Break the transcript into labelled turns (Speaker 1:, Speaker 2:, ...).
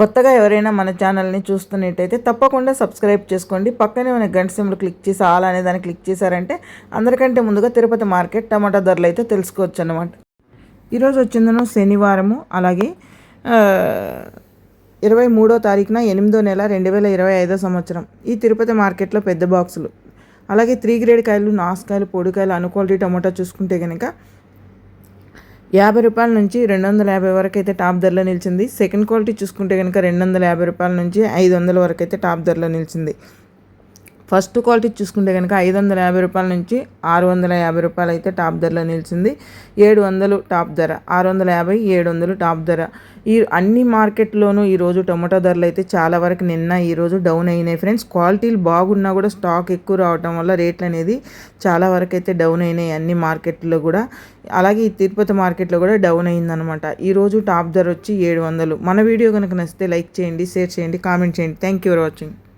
Speaker 1: కొత్తగా ఎవరైనా మన ఛానల్ని చూస్తున్నట్టయితే తప్పకుండా సబ్స్క్రైబ్ చేసుకోండి. పక్కనే మన గంట సిమ్లు క్లిక్ చేసి ఆల్ అనే దాన్ని క్లిక్ చేశారంటే అందరికంటే ముందుగా తిరుపతి మార్కెట్ టమాటా ధరలు అయితే తెలుసుకోవచ్చు అనమాట ఈరోజు వచ్చిందను శనివారము. అలాగే ఇరవై మూడో తారీఖున ఎనిమిదో నెల రెండు వేల ఇరవై ఐదో సంవత్సరం. ఈ తిరుపతి మార్కెట్లో పెద్ద బాక్సులు. అలాగే త్రీ గ్రేడ్ కాయలు నాసుకాయలు పొడికాయలు అనుక్వాలిటీ టమాటా చూసుకుంటే కనుక యాభై రూపాయల నుంచి రెండు వందల యాభై వరకు అయితే టాప్ ధరలో నిలిచింది. సెకండ్ క్వాలిటీ చూసుకుంటే కనుక రెండు వందల యాభై రూపాయల నుంచి ఐదు వందల వరకు అయితే టాప్ ధరలో నిలిచింది. ఫస్ట్ క్వాలిటీ చూసుకుంటే కనుక ఐదు వందల యాభై రూపాయల నుంచి ఆరు వందల యాభై రూపాయలు అయితే టాప్ ధరలో నిలిచింది. ఏడు వందలు టాప్ ధర ఆరు వందల యాభై ఏడు వందలు టాప్ ధర. ఈ అన్ని మార్కెట్లోనూ ఈరోజు టొమాటో ధరలు అయితే చాలా వరకు నిన్న ఈరోజు డౌన్ అయినాయి ఫ్రెండ్స్. క్వాలిటీలు బాగున్నా కూడా స్టాక్ ఎక్కువ రావటం వల్ల రేట్లు అనేది చాలా వరకు అయితే డౌన్ అయినాయి అన్ని మార్కెట్లో కూడా. అలాగే ఈ తిరుపతి మార్కెట్లో కూడా డౌన్ అయిందనమాట ఈరోజు టాప్ ధర వచ్చి ఏడు వందలు మన వీడియో కనుక నచ్చితే లైక్ చేయండి షేర్ చేయండి కామెంట్ చేయండి. Thank you for watching